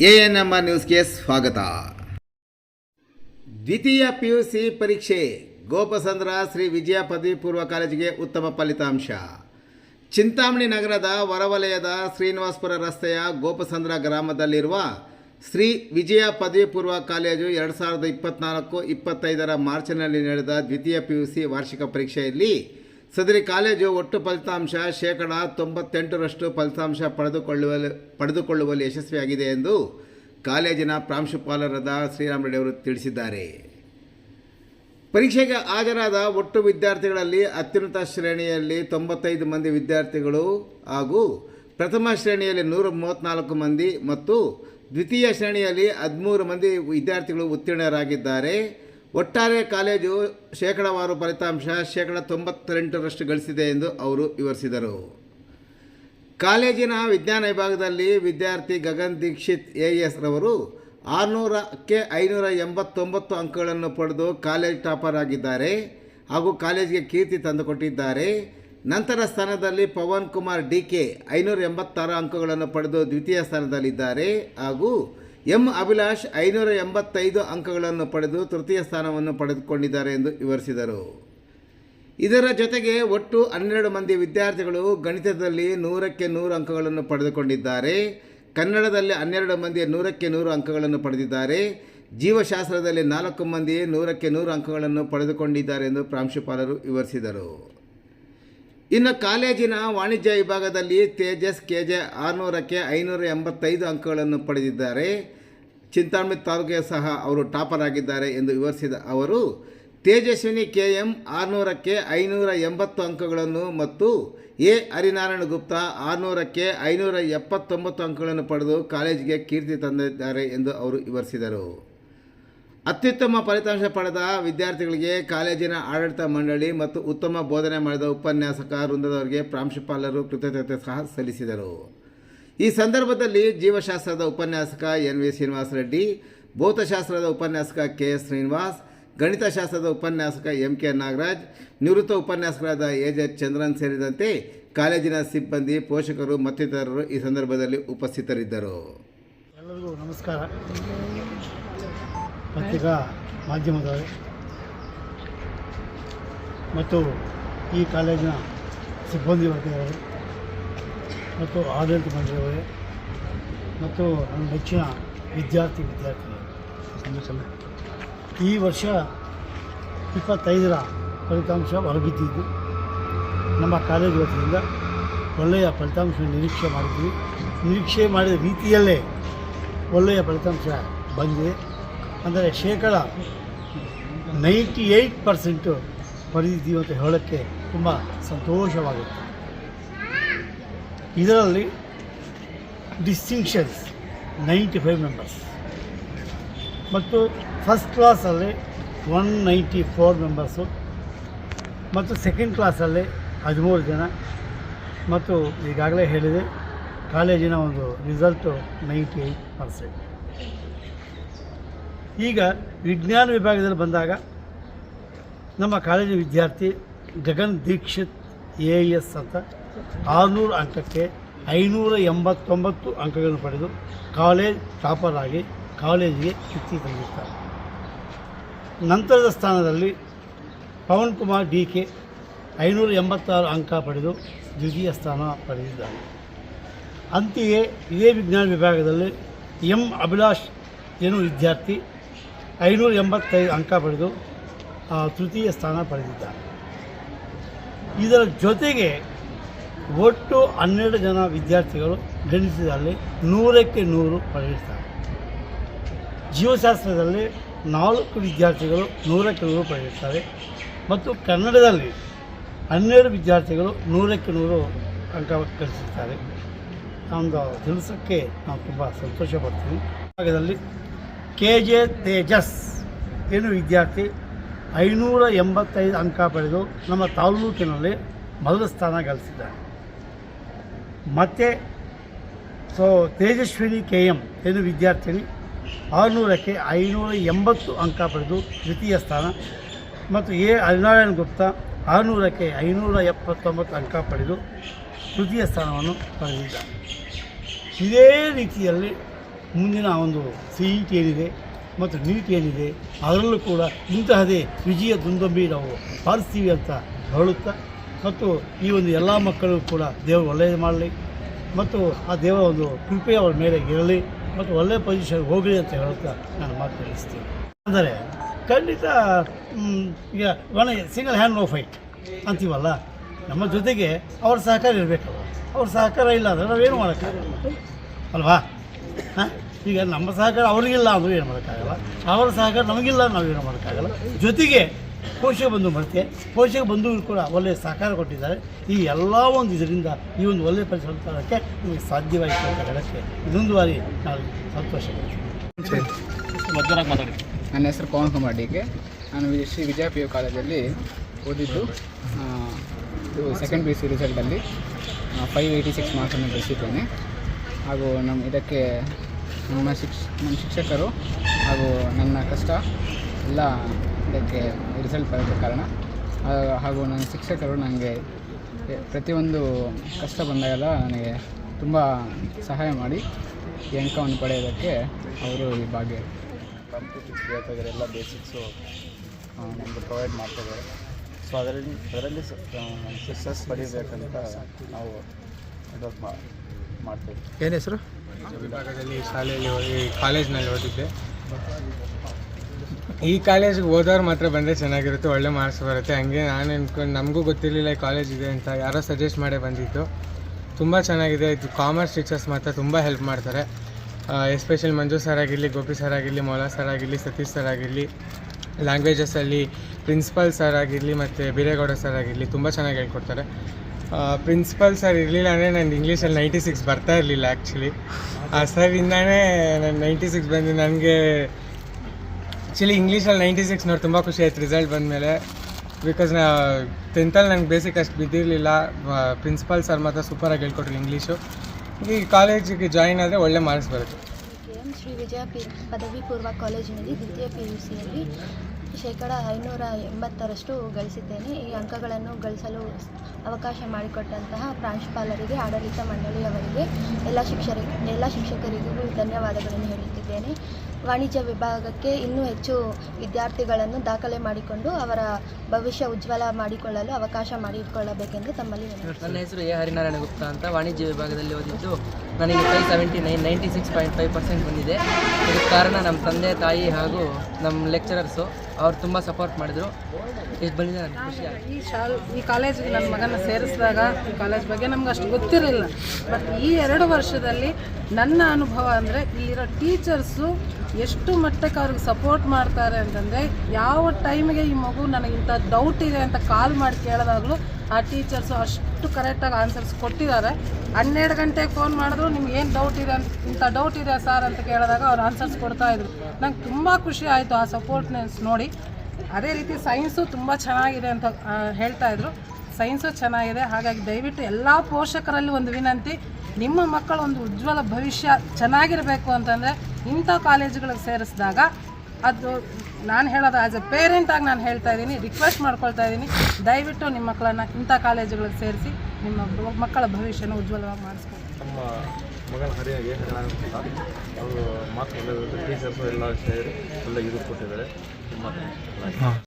A N M R ನ್ಯೂಸ್ಗೆ ಸ್ವಾಗತ. ದ್ವಿತೀಯ ಪಿ ಯು ಸಿ ಪರೀಕ್ಷೆ. ಗೋಪಸಂದ್ರ ಶ್ರೀ ವಿಜಯ ಪದವಿ ಪೂರ್ವ ಕಾಲೇಜಿಗೆ ಉತ್ತಮ ಫಲಿತಾಂಶ. ಚಿಂತಾಮಣಿ ನಗರದ ಹೊರವಲಯದ ಶ್ರೀನಿವಾಸ್ಪುರ ರಸ್ತೆಯ ಗೋಪಸಂದ್ರ ಗ್ರಾಮದಲ್ಲಿರುವ ಶ್ರೀ ವಿಜಯ ಪದವಿ ಪೂರ್ವ ಕಾಲೇಜು ಎರಡು ಸಾವಿರದ ಇಪ್ಪತ್ತ್ನಾಲ್ಕು ಇಪ್ಪತ್ತೈದರ ಮಾರ್ಚ್ನಲ್ಲಿ ನಡೆದ ದ್ವಿತೀಯ ಪಿ ಯು ಸಿ ವಾರ್ಷಿಕ ಪರೀಕ್ಷೆಯಲ್ಲಿ ಸದರಿ ಕಾಲೇಜು ಒಟ್ಟು ಫಲಿತಾಂಶ ಶೇಕಡ ತೊಂಬತ್ತೆಂಟರಷ್ಟು ಫಲಿತಾಂಶ ಪಡೆದುಕೊಳ್ಳುವಲ್ಲಿ ಪಡೆದುಕೊಳ್ಳುವಲ್ಲಿ ಯಶಸ್ವಿಯಾಗಿದೆ ಎಂದು ಕಾಲೇಜಿನ ಪ್ರಾಂಶುಪಾಲರಾದ ಶ್ರೀರಾಮ್ ರೆಡ್ಡಿ ತಿಳಿಸಿದ್ದಾರೆ. ಪರೀಕ್ಷೆಗೆ ಹಾಜರಾದ ಒಟ್ಟು ವಿದ್ಯಾರ್ಥಿಗಳಲ್ಲಿ ಅತ್ಯುನ್ನತ ಶ್ರೇಣಿಯಲ್ಲಿ ತೊಂಬತ್ತೈದು ಮಂದಿ ವಿದ್ಯಾರ್ಥಿಗಳು ಹಾಗೂ ಪ್ರಥಮ ಶ್ರೇಣಿಯಲ್ಲಿ ನೂರ ಮೂವತ್ತ್ನಾಲ್ಕು ಮಂದಿ ಮತ್ತು ದ್ವಿತೀಯ ಶ್ರೇಣಿಯಲ್ಲಿ ಹದಿಮೂರು ಮಂದಿ ವಿದ್ಯಾರ್ಥಿಗಳು ಉತ್ತೀರ್ಣರಾಗಿದ್ದಾರೆ. ಒಟ್ಟಾರೆ ಕಾಲೇಜು ಶೇಕಡಾವಾರು ಫಲಿತಾಂಶ ಶೇಕಡ ತೊಂಬತ್ತೆಂಟರಷ್ಟು ಗಳಿಸಿದೆ ಎಂದು ಅವರು ವಿವರಿಸಿದರು. ಕಾಲೇಜಿನ ವಿಜ್ಞಾನ ವಿಭಾಗದಲ್ಲಿ ವಿದ್ಯಾರ್ಥಿ ಗಗನ್ ದೀಕ್ಷಿತ್ ಎ ಎಸ್ ರವರು ಆರುನೂರಕ್ಕೆ ಐನೂರ ಎಂಬತ್ತೊಂಬತ್ತು ಅಂಕಗಳನ್ನು ಪಡೆದು ಕಾಲೇಜ್ ಟಾಪರ್ ಆಗಿದ್ದಾರೆ ಹಾಗೂ ಕಾಲೇಜಿಗೆ ಕೀರ್ತಿ ತಂದುಕೊಟ್ಟಿದ್ದಾರೆ. ನಂತರ ಸ್ಥಾನದಲ್ಲಿ ಪವನ್ ಕುಮಾರ್ ಡಿ ಕೆ ಐನೂರ ಎಂಬತ್ತಾರು ಅಂಕಗಳನ್ನು ಪಡೆದು ದ್ವಿತೀಯ ಸ್ಥಾನದಲ್ಲಿದ್ದಾರೆ ಹಾಗೂ ಎಂ ಅಭಿಲಾಷ್ ಐನೂರ ಎಂಬತ್ತೈದು ಅಂಕಗಳನ್ನು ಪಡೆದು ತೃತೀಯ ಸ್ಥಾನವನ್ನು ಪಡೆದುಕೊಂಡಿದ್ದಾರೆ ಎಂದು ವಿವರಿಸಿದರು. ಇದರ ಜೊತೆಗೆ ಒಟ್ಟು ಹನ್ನೆರಡು ಮಂದಿ ವಿದ್ಯಾರ್ಥಿಗಳು ಗಣಿತದಲ್ಲಿ ನೂರಕ್ಕೆ ನೂರು ಅಂಕಗಳನ್ನು ಪಡೆದುಕೊಂಡಿದ್ದಾರೆ. ಕನ್ನಡದಲ್ಲಿ ಹನ್ನೆರಡು ಮಂದಿ ನೂರಕ್ಕೆ ನೂರು ಅಂಕಗಳನ್ನು ಪಡೆದಿದ್ದಾರೆ. ಜೀವಶಾಸ್ತ್ರದಲ್ಲಿ ನಾಲ್ಕು ಮಂದಿ ನೂರಕ್ಕೆ ನೂರು ಅಂಕಗಳನ್ನು ಪಡೆದುಕೊಂಡಿದ್ದಾರೆ ಎಂದು ಪ್ರಾಂಶುಪಾಲರು ವಿವರಿಸಿದರು. ಇನ್ನು ಕಾಲೇಜಿನ ವಾಣಿಜ್ಯ ವಿಭಾಗದಲ್ಲಿ ತೇಜಸ್ ಕೆ ಜೆ ಆರುನೂರಕ್ಕೆ ಐನೂರ ಎಂಬತ್ತೈದು ಅಂಕಗಳನ್ನು ಪಡೆದಿದ್ದಾರೆ. ಚಿಂತಾಮಣಿ ತಾಲೂಕಿಗೆ ಸಹ ಅವರು ಟಾಪರ್ ಆಗಿದ್ದಾರೆ ಎಂದು ವಿವರಿಸಿದ ಅವರು, ತೇಜಸ್ವಿನಿ ಕೆ ಎಂ ಆರುನೂರಕ್ಕೆ ಐನೂರ ಎಂಬತ್ತು ಅಂಕಗಳನ್ನು ಮತ್ತು ಎ ಹರಿನಾರಾಯಣ ಗುಪ್ತಾ ಆರುನೂರಕ್ಕೆ ಐನೂರ ಎಪ್ಪತ್ತೊಂಬತ್ತು ಅಂಕಗಳನ್ನು ಪಡೆದು ಕಾಲೇಜಿಗೆ ಕೀರ್ತಿ ತಂದಿದ್ದಾರೆ ಎಂದು ಅವರು ವಿವರಿಸಿದರು. ಅತ್ಯುತ್ತಮ ಫಲಿತಾಂಶ ಪಡೆದ ವಿದ್ಯಾರ್ಥಿಗಳಿಗೆ ಕಾಲೇಜಿನ ಆಡಳಿತ ಮಂಡಳಿ ಮತ್ತು ಉತ್ತಮ ಬೋಧನೆ ಮಾಡಿದ ಉಪನ್ಯಾಸಕ ವೃಂದದವರಿಗೆ ಪ್ರಾಂಶುಪಾಲರು ಕೃತಜ್ಞತೆ ಸಹ ಸಲ್ಲಿಸಿದರು. ಈ ಸಂದರ್ಭದಲ್ಲಿ ಜೀವಶಾಸ್ತ್ರದ ಉಪನ್ಯಾಸಕ ಎನ್ ವಿ ಶ್ರೀನಿವಾಸ ರೆಡ್ಡಿ, ಭೌತಶಾಸ್ತ್ರದ ಉಪನ್ಯಾಸಕ ಕೆ ಎಸ್ ಶ್ರೀನಿವಾಸ್, ಗಣಿತಶಾಸ್ತ್ರದ ಉಪನ್ಯಾಸಕ ಎಂ ಕೆ ನಾಗರಾಜ್, ನಿವೃತ್ತ ಉಪನ್ಯಾಸಕರಾದ ಎ ಜೆ ಚಂದ್ರನ್ ಸೇರಿದಂತೆ ಕಾಲೇಜಿನ ಸಿಬ್ಬಂದಿ, ಪೋಷಕರು ಮತ್ತಿತರರು ಈ ಸಂದರ್ಭದಲ್ಲಿ ಉಪಸ್ಥಿತರಿದ್ದರು. ಎಲ್ಲರಿಗೂ ನಮಸ್ಕಾರ. ಪತ್ರಿಕಾ ಮಾಧ್ಯಮದವರು. ಮತ್ತು ಈ ಕಾಲೇಜಿನ ಸಿಬ್ಬಂದಿ ವರ್ಗದವರೇ. ಮತ್ತು ಆಡಳಿತ ಮಂಡಳಿಯವರೇ ಮತ್ತು ನನ್ನ ನೆಚ್ಚಿನ ವಿದ್ಯಾರ್ಥಿ ವಿದ್ಯಾರ್ಥಿಗಳು. ಈ ವರ್ಷ ಇಪ್ಪತ್ತೈದರ ಫಲಿತಾಂಶ ಹೊರಬಿದ್ದಿದ್ದು ನಮ್ಮ ಕಾಲೇಜು ವತಿಯಿಂದ ಒಳ್ಳೆಯ ಫಲಿತಾಂಶ ನಿರೀಕ್ಷೆ ಮಾಡಿದ್ವಿ. ನಿರೀಕ್ಷೆ ಮಾಡಿದ ರೀತಿಯಲ್ಲೇ ಒಳ್ಳೆಯ ಫಲಿತಾಂಶ ಬಂದಿದೆ. ಅಂದರೆ ಶೇಕಡ ನೈಂಟಿ ಏಯ್ಟ್ ಪರ್ಸೆಂಟು ಪಡೆದಿದ್ದೀವಿ ಅಂತ ಹೇಳೋಕ್ಕೆ ತುಂಬ ಸಂತೋಷವಾಗುತ್ತೆ. ಇದರಲ್ಲಿ ಡಿಸ್ಟಿಂಕ್ಷನ್ಸ್ ನೈಂಟಿ ಫೈವ್ ಮೆಂಬರ್ಸ್ ಮತ್ತು ಫಸ್ಟ್ ಕ್ಲಾಸಲ್ಲಿ ಒನ್ ನೈಂಟಿ ಫೋರ್ ಮೆಂಬರ್ಸು ಮತ್ತು ಸೆಕೆಂಡ್ ಕ್ಲಾಸಲ್ಲಿ ಹದಿಮೂರು ಜನ. ಮತ್ತು ಈಗಾಗಲೇ ಹೇಳಿದೆ, ಕಾಲೇಜಿನ ಒಂದು ರಿಸಲ್ಟು ನೈಂಟಿ ಏಯ್ಟ್ ಪರ್ಸೆಂಟ್ ಈಗ ವಿಜ್ಞಾನ ವಿಭಾಗದಲ್ಲಿ ಬಂದಾಗ, ನಮ್ಮ ಕಾಲೇಜಿನ ವಿದ್ಯಾರ್ಥಿ ಗಗನ್ ದೀಕ್ಷಿತ್ ಎ ಎಸ್ ಅಂತ. ಆರುನೂರು ಅಂಕಕ್ಕೆ ಐನೂರ ಎಂಬತ್ತೊಂಬತ್ತು ಅಂಕಗಳನ್ನು ಪಡೆದು ಕಾಲೇಜ್ ಟಾಪರ್ ಆಗಿ ಕಾಲೇಜಿಗೆ ಕಿತ್ತಿ ತಂದಿರ್ತಾರೆ ನಂತರದ ಸ್ಥಾನದಲ್ಲಿ ಪವನ್ ಕುಮಾರ್ ಡಿ ಕೆ ಐನೂರ ಎಂಬತ್ತಾರು ಅಂಕ ಪಡೆದು ದ್ವಿತೀಯ ಸ್ಥಾನ ಪಡೆದಿದ್ದಾರೆ. ಅಂತೆಯೇ ಇದೇ ವಿಜ್ಞಾನ ವಿಭಾಗದಲ್ಲಿ ಎಂ ಅಭಿಲಾಷ್ ಏನು ವಿದ್ಯಾರ್ಥಿ ಐನೂರ ಎಂಬತ್ತೈದು ಅಂಕ ಪಡೆದು ತೃತೀಯ ಸ್ಥಾನ ಪಡೆದಿದ್ದಾರೆ. ಇದರ ಜೊತೆಗೆ ಒಟ್ಟು ಹನ್ನೆರಡು ಜನ ವಿದ್ಯಾರ್ಥಿಗಳು ಗಣಿತದಲ್ಲಿ ನೂರಕ್ಕೆ ನೂರು ಪಡೆಯುತ್ತಾರೆ. ಜೀವಶಾಸ್ತ್ರದಲ್ಲಿ ನಾಲ್ಕು ವಿದ್ಯಾರ್ಥಿಗಳು ನೂರಕ್ಕೆ ನೂರು ಪಡೆಯುತ್ತಾರೆ. ಮತ್ತು ಕನ್ನಡದಲ್ಲಿ ಹನ್ನೆರಡು ವಿದ್ಯಾರ್ಥಿಗಳು ನೂರಕ್ಕೆ ನೂರು ಅಂಕ ಗಳಿಸುತ್ತಾರೆ ನಮ್ಮದು ತಿಳಿಸೋಕ್ಕೆ ನಾವು ತುಂಬ ಸಂತೋಷ ಪಡ್ತೀವಿ ಭಾಗದಲ್ಲಿ ಕೆ ಜೆ ತೇಜಸ್ ಏನು ವಿದ್ಯಾರ್ಥಿ? ಐನೂರ ಎಂಬತ್ತೈದು ಅಂಕ ಪಡೆದು ನಮ್ಮ ತಾಲೂಕಿನಲ್ಲಿ ಮೊದಲ ಸ್ಥಾನ ಗಳಿಸಿದ್ದಾರೆ. ಮತ್ತು ಸೊ ತೇಜಸ್ವಿನಿ ಕೆ ಎಂ ಏನು ವಿದ್ಯಾರ್ಥಿನಿ, ಆರುನೂರಕ್ಕೆ ಐನೂರ ಎಂಬತ್ತು ಅಂಕ ಪಡೆದು ದ್ವಿತೀಯ ಸ್ಥಾನ ಮತ್ತು ಎ ಹರಿನಾರಾಯಣ ಗುಪ್ತಾ ಆರುನೂರಕ್ಕೆ ಐನೂರ ಎಪ್ಪತ್ತೊಂಬತ್ತು ಅಂಕ ಪಡೆದು ತೃತೀಯ ಸ್ಥಾನವನ್ನು ಪಡೆದಿದ್ದಾರೆ. ಇದೇ ರೀತಿಯಲ್ಲಿ ಮುಂದಿನ ಒಂದು ಸಿ ಇ ಟಿ ಏನಿದೆ ಮತ್ತು ನೀಟ್ ಏನಿದೆ, ಅದರಲ್ಲೂ ಕೂಡ ಇಂತಹದೇ ವಿಜಯ ದುಂದೊಂಬಿ ನಾವು ಪಾಲಿಸ್ತೀವಿ ಅಂತ ಹೇಳುತ್ತಾ ಮತ್ತು ಈ ಒಂದು ಎಲ್ಲ ಮಕ್ಕಳು ಕೂಡ ದೇವರು ಒಳ್ಳೆಯದು ಮಾಡಲಿ ಮತ್ತು ಆ ದೇವರ ಒಂದು ಕೃಪೆ ಅವರ ಮೇಲೆ ಇರಲಿ ಮತ್ತು ಒಳ್ಳೆಯ ಪೊಸಿಷನ್ ಹೋಗಲಿ ಅಂತ ಹೇಳುತ್ತಾ ನಾನು ಮಾತು ತಿಳಿಸ್ತೀನಿ. ಅಂದರೆ ಖಂಡಿತ ಈಗ ಒಣ ಸಿಂಗಲ್ ಹ್ಯಾಂಡ್ ನೋ ಫೈಟ್ ಅಂತೀವಲ್ಲ? ನಮ್ಮ ಜೊತೆಗೆ ಅವ್ರ ಸಹಕಾರ ಇರಬೇಕಲ್ಲ ಅವ್ರ ಸಹಕಾರ ಇಲ್ಲ ಅಂದರೆ ನಾವೇನು ಮಾಡೋಕ್ಕಾಗಲ್ಲ. ಅಲ್ವಾ? ಹಾಂ? ಈಗ ನಮ್ಮ ಸಹಕಾರ ಅವ್ರಿಗಿಲ್ಲ ಅಂದರೂ ಏನು ಮಾಡೋಕ್ಕಾಗಲ್ಲ? ಅವರ ಸಹಕಾರ ನಮಗಿಲ್ಲ ನಾವೇನು ಮಾಡೋಕ್ಕಾಗಲ್ಲ? ಜೊತೆಗೆ ಪೋಷಕ ಬಂಧು ಮತ್ತೆ ಪೋಷಕ ಬಂಧುಗಳು ಕೂಡ ಒಳ್ಳೆಯ ಸಹಕಾರ ಕೊಟ್ಟಿದ್ದಾರೆ. ಈ ಎಲ್ಲ ಒಂದು ಇದರಿಂದ ಈ ಒಂದು ಒಳ್ಳೆಯ ಪರಿಸರ ತರೋಕ್ಕೆ ನಿಮಗೆ ಸಾಧ್ಯವಾಯಿತು ಅಂತ ಹೇಳೋಕ್ಕೆ ಇದೊಂದು ಬಾರಿ ನಾವು ಸಂತೋಷ ನನ್ನ ಹೆಸರು ಪವನ್ ಕುಮಾರ್ ಡಿಗೆ ನಾನು ಶ್ರೀ ವಿಜಯ ಪಿ ಯು ಕಾಲೇಜಲ್ಲಿ ಓದಿದ್ದು ಇದು ಸೆಕೆಂಡ್ ಪಿ ಯು ಸಿ ರಿಸಲ್ಟಲ್ಲಿ ಫೈವ್ ಏಯ್ಟಿ ಸಿಕ್ಸ್ ಮಾರ್ಕ್ಸನ್ನು ಗಳಿಸಿದ್ದೇನೆ ಹಾಗೂ ನಮ್ಮ ಇದಕ್ಕೆ ನಮ್ಮ ಶಿಕ್ಷ ನಮ್ಮ ಶಿಕ್ಷಕರು ಹಾಗೂ ನನ್ನ ಕಷ್ಟ ಎಲ್ಲ ಇದಕ್ಕೆ ರಿಸಲ್ಟ್ ಬರೋಕ್ಕೆ ಕಾರಣ ಹಾಗೂ ನನ್ನ ಶಿಕ್ಷಕರು ನನಗೆ ಪ್ರತಿಯೊಂದು ಕಷ್ಟ ಬಂದಾಗೆಲ್ಲ ನನಗೆ ತುಂಬ ಸಹಾಯ ಮಾಡಿ ಈ ಅಂಕವನ್ನು ಪಡೆಯೋದಕ್ಕೆ ಅವರು ಈ ಭಾಗ್ಯ. ಕಂಪ್ಯೂಟರ್ಸ್ ಎಲ್ಲ ಬೇಸಿಕ್ಸು ನಮಗೆ ಪ್ರೊವೈಡ್ ಮಾಡ್ತಿದ್ದಾರೆ. ಸೊ ಅದರಲ್ಲಿ ಅದರಲ್ಲಿ ಸಕ್ಸಸ್ ಪಡಿಬೇಕಂತ ನಾವು ಮಾ ಮಾಡ್ತೀವಿ. ಏನು ಹೆಸರು? ವಿಭಾಗದಲ್ಲಿ ಶಾಲೆಯಲ್ಲಿ ಹೋಗಿ ಕಾಲೇಜ್ನಲ್ಲಿ ಓದಿದ್ದೆ. ಈ ಕಾಲೇಜಿಗೆ ಓದೋರು ಮಾತ್ರ ಬಂದರೆ ಚೆನ್ನಾಗಿರುತ್ತೆ, ಒಳ್ಳೆ ಮಾರ್ಕ್ಸ್ ಬರುತ್ತೆ. ಹಂಗೆ ನಾನು ಅಂದ್ಕೊಂಡು ನಮಗೂ ಗೊತ್ತಿರಲಿಲ್ಲ ಈ ಕಾಲೇಜ್ ಇದೆ ಅಂತ ಯಾರೋ ಸಜೆಸ್ಟ್ ಮಾಡೇ ಬಂದಿತ್ತು ತುಂಬ ಚೆನ್ನಾಗಿದೆ, ಇದು ಕಾಮರ್ಸ್ ಟೀಚರ್ಸ್ ಮಾತ್ರ ತುಂಬ ಹೆಲ್ಪ್ ಮಾಡ್ತಾರೆ. ಎಸ್ಪೆಷಲ್ ಮಂಜು ಸರ್ ಆಗಿರಲಿ, ಗೋಪಿ ಸರ್ ಆಗಿರಲಿ, ಮೌಲಾ ಸರ್ ಆಗಿರಲಿ, ಸತೀಶ್ ಸರ್ ಆಗಿರಲಿ ಲ್ಯಾಂಗ್ವೇಜಸಲ್ಲಿ ಪ್ರಿನ್ಸಿಪಲ್ ಸರ್ ಆಗಿರಲಿ ಮತ್ತು ಬೀರೇಗೌಡ ಸರ್ ಆಗಿರಲಿ ತುಂಬ ಚೆನ್ನಾಗಿ ಹೇಳ್ಕೊಡ್ತಾರೆ. ಪ್ರಿನ್ಸಿಪಲ್ ಸರ್ ಇರಲಿಲ್ಲ ಅಂದರೆ ನಾನು ಇಂಗ್ಲೀಷಲ್ಲಿ ನೈಂಟಿ ಸಿಕ್ಸ್ ಬರ್ತಾ ಇರಲಿಲ್ಲ ಆ್ಯಕ್ಚುಲಿ ಆ ಸರ್ ಇಂದಾನೇ ನಾನು ನೈಂಟಿ ಸಿಕ್ಸ್ ಬಂದು ನನಗೆ ಆ್ಯಕ್ಚುಲಿ ಇಂಗ್ಲೀಷಲ್ಲಿ ನೈಂಟಿ ಸಿಕ್ಸ್ ನೋಡಿ ತುಂಬ ಖುಷಿ ಆಯ್ತು ರಿಸಲ್ಟ್ ಬಂದಮೇಲೆ. ಬಿಕಾಸ್ ನಾ ಟೆಂತಲ್ಲಿ ನಂಗೆ ಬೇಸಿಕ್ ಅಷ್ಟು ಬಿದ್ದಿರಲಿಲ್ಲ. ಪ್ರಿನ್ಸಿಪಾಲ್ ಸರ್ ಮಾತ್ರ ಸೂಪರಾಗಿ ಹೇಳ್ಕೊಟ್ರು ಇಂಗ್ಲೀಷು ಈ ಕಾಲೇಜಿಗೆ ಜಾಯಿನ್ ಆದರೆ ಒಳ್ಳೆ ಮಾರ್ಕ್ಸ್ ಬರುತ್ತೆ. ಶ್ರೀ ವಿಜಯ ಪಿ, ಪದವಿ ಪೂರ್ವ ಕಾಲೇಜಿನಲ್ಲಿ ದ್ವಿತೀಯ ಪಿ ಯು ಸಿಯಲ್ಲಿ ಶೇಕಡ ಐನೂರ ಎಂಬತ್ತರಷ್ಟು ಗಳಿಸಿದ್ದೇನೆ. ಈ ಅಂಕಗಳನ್ನು ಗಳಿಸಲು ಅವಕಾಶ ಮಾಡಿಕೊಟ್ಟಂತಹ ಪ್ರಾಂಶುಪಾಲರಿಗೆ, ಆಡಳಿತ ಮಂಡಳಿಯವರಿಗೆ, ಎಲ್ಲ ಶಿಕ್ಷಕರಿಗೆ ಎಲ್ಲ ಶಿಕ್ಷಕರಿಗೂ ಧನ್ಯವಾದಗಳನ್ನು ಹೇಳುತ್ತಿದ್ದೇನೆ. ವಾಣಿಜ್ಯ ವಿಭಾಗಕ್ಕೆ ಇನ್ನೂ ಹೆಚ್ಚು ವಿದ್ಯಾರ್ಥಿಗಳನ್ನು ದಾಖಲೆ ಮಾಡಿಕೊಂಡು ಅವರ ಭವಿಷ್ಯ ಉಜ್ವಲ ಮಾಡಿಕೊಳ್ಳಲು ಅವಕಾಶ ಮಾಡಿಕೊಳ್ಳಬೇಕೆಂದು ತಮ್ಮಲ್ಲಿ ನನ್ನ ಹೆಸರು ಎ. ಹರಿನಾರಾಯಣ ಗುಪ್ತಾ ಅಂತ ವಾಣಿಜ್ಯ ವಿಭಾಗದಲ್ಲಿ ಓದಿದ್ದು ನನಗೆ five seventy nine ninety six point five percent ಬಂದಿದೆ. ಇದಕ್ಕೆ ಕಾರಣ ನಮ್ಮ ತಂದೆ ತಾಯಿ ಹಾಗೂ ನಮ್ಮ ಲೆಕ್ಚರರ್ಸು ಅವ್ರು ತುಂಬ ಸಪೋರ್ಟ್ ಮಾಡಿದರು. ಇಷ್ಟು ಬಂದಿದೆ ನನಗೆ ಖುಷಿ ಈ ಶಾಲ್ ಈ ಕಾಲೇಜಿಗೆ ನನ್ನ ಮಗನ ಸೇರಿಸಿದಾಗ ಈ ಕಾಲೇಜ್ ಬಗ್ಗೆ ನಮ್ಗೆ ಅಷ್ಟು ಗೊತ್ತಿರಲಿಲ್ಲ. ಬಟ್ ಈ ಎರಡು ವರ್ಷದಲ್ಲಿ ನನ್ನ ಅನುಭವ ಅಂದರೆ ಇಲ್ಲಿರೋ ಟೀಚರ್ಸು ಎಷ್ಟು ಮಟ್ಟಕ್ಕೆ ಅವ್ರಿಗೆ ಸಪೋರ್ಟ್ ಮಾಡ್ತಾರೆ ಅಂತಂದರೆ ಯಾವ ಟೈಮಿಗೆ ಈ ಮಗು ನನಗಿಂತ ಡೌಟ್ ಇದೆ ಅಂತ ಕಾಲ್ ಮಾಡಿ ಕೇಳಿದಾಗಲೂ ಆ ಟೀಚರ್ಸು ಅಷ್ಟು ಕರೆಕ್ಟಾಗಿ ಆನ್ಸರ್ಸ್ ಕೊಟ್ಟಿದ್ದಾರೆ. ಹನ್ನೆರಡು ಗಂಟೆಗೆ ಫೋನ್ ಮಾಡಿದ್ರು, ನಿಮ್ಗೆ ಏನು ಡೌಟ್ ಇದೆ ಅಂತ ಇಂಥ ಡೌಟ್ ಇದೆ ಸರ್ ಅಂತ ಕೇಳಿದಾಗ ಅವ್ರು ಆನ್ಸರ್ಸ್ ಕೊಡ್ತಾ ಇದ್ರು. ನಂಗೆ ತುಂಬ ಖುಷಿ ಆಯಿತು ಆ ಸಪೋರ್ಟ್ನೆಸ್ ನೋಡಿ. ಅದೇ ರೀತಿ ಸೈನ್ಸು ತುಂಬ ಚೆನ್ನಾಗಿದೆ ಅಂತ ಹೇಳ್ತಾಯಿದ್ರು ಸೈನ್ಸು ಚೆನ್ನಾಗಿದೆ. ಹಾಗಾಗಿ ದಯವಿಟ್ಟು ಎಲ್ಲ ಪೋಷಕರಲ್ಲಿ ಒಂದು ವಿನಂತಿ. ನಿಮ್ಮ ಮಕ್ಕಳ ಒಂದು ಉಜ್ವಲ ಭವಿಷ್ಯ ಚೆನ್ನಾಗಿರಬೇಕು ಅಂತಂದರೆ ಇಂಥ ಕಾಲೇಜುಗಳಿಗೆ ಸೇರಿಸಿದಾಗ ಅದು ನಾನು ಹೇಳೋದು ಆ್ಯಸ್ ಎ ಪೇರೆಂಟಾಗಿ ನಾನು ಹೇಳ್ತಾ ಇದ್ದೀನಿ ರಿಕ್ವೆಸ್ಟ್ ಮಾಡ್ಕೊಳ್ತಾ ಇದ್ದೀನಿ. ದಯವಿಟ್ಟು ನಿಮ್ಮ ಮಕ್ಕಳನ್ನು ಇಂಥ ಕಾಲೇಜುಗಳಿಗೆ ಸೇರಿಸಿ ನಿಮ್ಮ ಮಕ್ಕಳ ಭವಿಷ್ಯನ ಉಜ್ವಲವಾಗಿ ಮಾಡಿಸ್ಕೊಳ್ತೀನಿ ನಮ್ಮ ಮಗನ ಹರಿಯಾಗಿ ಟೀಚರ್ಸು ಎಲ್ಲ ಸೇರಿ ಒಳ್ಳೆ ಇದು ಕೊಟ್ಟಿದ್ದಾರೆ.